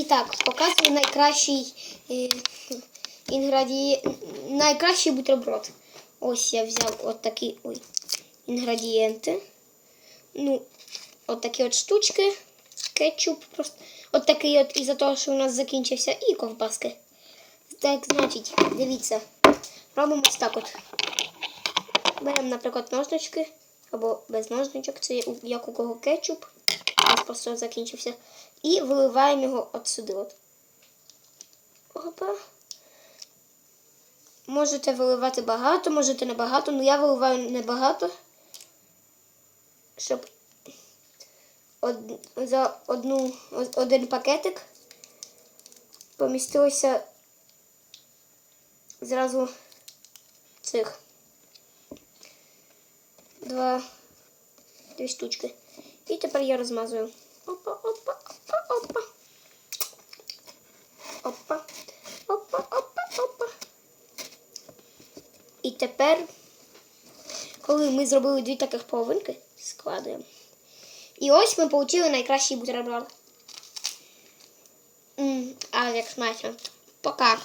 І так, показую найкращий е, інгредієнт, найкращий бутерброд. Ось я взяв от такі ой, інгредієнти. Ну, от такі от штучки. Кетчуп просто. От такий от із-за того, що у нас закінчився, і ковбаски. Так, значить, дивіться. Робимо ось так от. Беремо, наприклад, ножнички або без ножничок, це як у кого кетчуп. У нас просто закінчився. І виливаємо його от сюди. От. Опа. Можете виливати багато, можете небагато, але я виливаю небагато, щоб од, за одну, один пакетик помістилося зразу цих два дві штучки. І тепер я розмазую. Опа, опа, опа, опа. Опа, опа, опа, опа. І тепер, коли ми зробили дві таких половинки, складуємо. І ось ми отримали найкращий бутерброд. А як смачно. Пока.